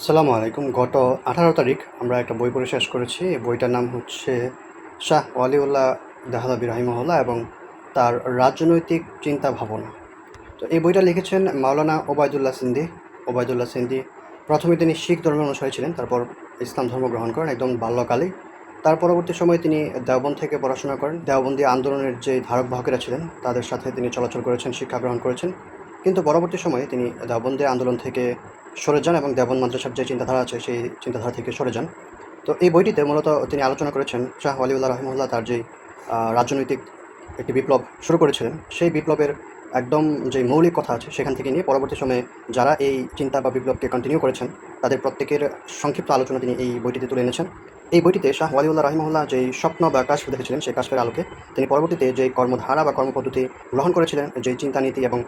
আসসালামু আলাইকুম। গত আঠারো তারিখ আমরা একটা বই পড়ে শেষ করেছি। এই বইটার নাম হচ্ছে শাহ ওয়ালিউল্লাহ দাহালাবি রাহিমহল্লা এবং তার রাজনৈতিক চিন্তা ভাবনা তো এই বইটা লিখেছেন মাওলানা ওবায়দুল্লাহ সিন্দি। ওবায়দুল্লাহ সিন্দি প্রথমে তিনি শিখ ধর্মের অনুসারী ছিলেন, তারপর ইসলাম ধর্ম গ্রহণ করেন একদম বাল্যকালেই তার পরবর্তী সময়ে তিনি দেওবন্দ থেকে পড়াশোনা করেন। দেওবন্দি আন্দোলনের যে ধারক বাহকেরা ছিলেন, তাদের সাথে তিনি চলাচল করেছেন, শিক্ষা গ্রহণ করেছেন। কিন্তু পরবর্তী সময়ে তিনি দেওবন্দি আন্দোলন থেকে সরে যান এবং দেবন মাদ্রাসার যে চিন্তাধারা আছে, সেই চিন্তাধারা থেকে সরে যান। তো এই বইটিতে মূলত তিনি আলোচনা করেছেন শাহ আলিউল্লাহ রহমুল্লাহ তার যে রাজনৈতিক একটি বিপ্লব শুরু করেছিলেন, সেই বিপ্লবের একদম যে মৌলিক কথা আছে সেখান থেকে নিয়ে পরবর্তী সময়ে যারা এই চিন্তা বা বিপ্লবকে কন্টিনিউ করেছেন তাদের প্রত্যেকের সংক্ষিপ্ত আলোচনা তিনি এই বইটিতে তুলে এনেছেন। এই বইটিতে শাহ ওয়ালিউল্লাহ রহিমুল্লাহ যেই স্বপ্ন বা কাশ দেখেছিলেন, সেই কাশের আলোকে তিনি পরবর্তীতে যে কর্মধারা বা কর্মপদ্ধতি গ্রহণ করেছিলেন যে চিন্তানীতি এবং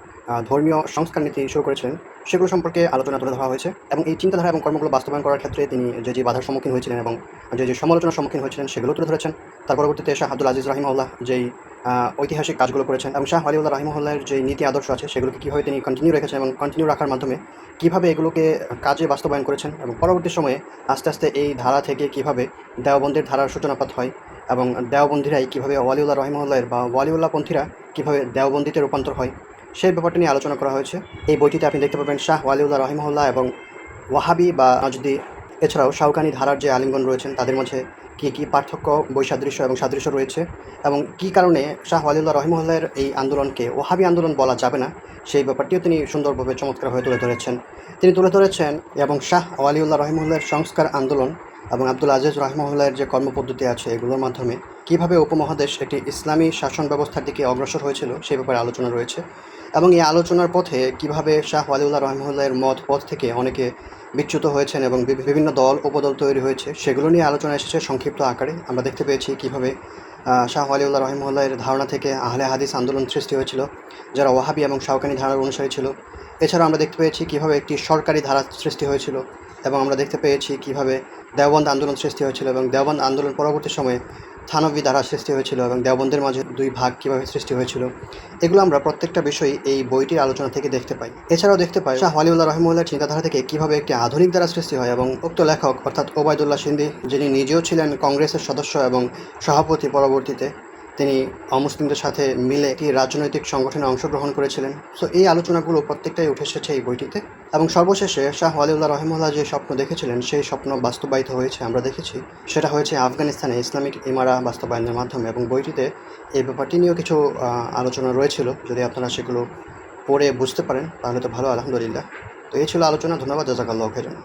ধর্মীয় সংস্কার নীতি শুরু করেছিলেন, সেগুলো সম্পর্কে আলোচনা তুলে ধরা হয়েছে এবং এই চিন্তাধারা এবং কর্মগুলো বাস্তবায়ন করার ক্ষেত্রে তিনি যে যে বাধার সম্মুখীন হয়েছিলেন এবং যে যে সমালোচনার সম্মুখীন হয়েছিলেন, সেগুলো তুলে ধরেছেন। তার পরবর্তীতে শাহ আব্দুল আজিজ রাহিমউল্লাহ যেই ঐতিহাসিক কাজগুলো করেছেন এবং শাহ আলিউল্লাহ রাহিমউল্লাহের যে নীতি আদর্শ আছে, সেগুলোকে কীভাবে তিনি কন্টিনিউ রেখেছেন এবং কন্টিনিউ রাখার মাধ্যমে কীভাবে এগুলোকে কাজে বাস্তবায়ন করেছেন এবং পরবর্তী সময়ে আস্তে আস্তে এই ধারা থেকে কীভাবে দেওবন্দের ধারার সূচনাপাত হয় এবং দেওবন্দিরাই কীভাবে ওয়ালিউল্লাহ রহিমউল্লাহের বা ওয়ালিউল্লাহ পন্থীরা কীভাবে দেওবন্দিতে রূপান্তর হয়, সেই ব্যাপারটা নিয়ে আলোচনা করা হয়েছে। এই বইটিতে আপনি দেখতে পাবেন শাহ ওয়ালিউল্লাহ রহিমউল্লাহ এবং ওয়াহাবি বা নজদি এছাড়াও শাহকানি ধারার যে আলিঙ্গন রয়েছেন তাদের মধ্যে কী কী পার্থক্য, বৈসাদৃশ্য এবং সাদৃশ্য রয়েছে? এবং কি কারণে শাহ ওয়ালিউল্লাহ রহিমুল্লাহের এই আন্দোলনকে ওহাবি আন্দোলন বলা যাবে না? সেই ব্যাপারটিও তিনি সুন্দরভাবে চমৎকার হয়ে তুলে ধরেছেন। তিনি তুলে ধরেছেন এবং শাহ ওয়ালিউল্লাহ রহিমুল্লাহের সংস্কার আন্দোলন এবং আব্দুল আজিজ রহমুল্লাহের যে কর্মপদ্ধতি আছে এগুলোর মাধ্যমে কীভাবে উপমহাদেশ একটি ইসলামী শাসন ব্যবস্থার দিকে অগ্রসর হয়েছিল সেই ব্যাপারে আলোচনা রয়েছে। এবং এই আলোচনার পথে কীভাবে শাহ ওয়ালিউল্লাহ রহমউল্লাহের মত পথ থেকে অনেকে বিচ্যুত হয়েছেন এবং বিভিন্ন দল, উপদল তৈরি হয়েছে, সেগুলো নিয়ে আলোচনা এসেছে সংক্ষিপ্ত আকারে। আমরা দেখতে পেয়েছি কীভাবে শাহ ওয়ালিউল্লাহ রহমউল্লাহের ধারণা থেকে আহলে হাদিস আন্দোলন সৃষ্টি হয়েছিল, যারা ওয়াহাবি এবং শাহকানি ধারার অনুসারী ছিল। এছাড়া আমরা দেখতে পেয়েছি কীভাবে একটি সরকারি ধারা সৃষ্টি হয়েছিল এবং আমরা দেখতে পেয়েছি কীভাবে দেওবন্দ আন্দোলন সৃষ্টি হয়েছিল এবং দেওবন্দ আন্দোলন পরবর্তী সময়ে থানবী দ্বারা সৃষ্টি হয়েছিল এবং দেওবন্দের মাঝে দুই ভাগ কীভাবে সৃষ্টি হয়েছিল, এগুলো আমরা প্রত্যেকটা বিষয়ই এই বইটির আলোচনা থেকে দেখতে পাই। এছাড়াও দেখতে পাই শাহ আলিউল্লাহ রহমুল্লাহ চিন্তাধারা থেকে কীভাবে একটি আধুনিক দ্বারা সৃষ্টি হয় এবং উক্ত লেখক অর্থাৎ ওবায়দুল্লাহ সিন্দি, যিনি নিজেও ছিলেন কংগ্রেসের সদস্য এবং সভাপতি পরবর্তীতে তিনি অমুসলিমদের সাথে মিলে একটি রাজনৈতিক সংগঠনে অংশগ্রহণ করেছিলেন। সো এই আলোচনাগুলো প্রত্যেকটাই উঠে এসেছে এই বইটিতে। এবং সর্বশেষে শাহ ওয়ালিউল্লাহ রহমুল্লাহ যে স্বপ্ন দেখেছিলেন, সেই স্বপ্ন বাস্তবায়িত হয়েছে, আমরা দেখেছি। সেটা হয়েছে আফগানিস্তানে ইসলামিক ইমারা বাস্তবায়নের মাধ্যমে। এবং বইটিতে এই ব্যাপারটি নিয়েও কিছু আলোচনা রয়েছিল। যদি আপনারা সেগুলো পড়ে বুঝতে পারেন, তাহলে তো ভালো, আলহামদুলিল্লাহ। তো এই ছিল আলোচনা। ধন্যবাদ। জাজাকাল্লাহ খেজন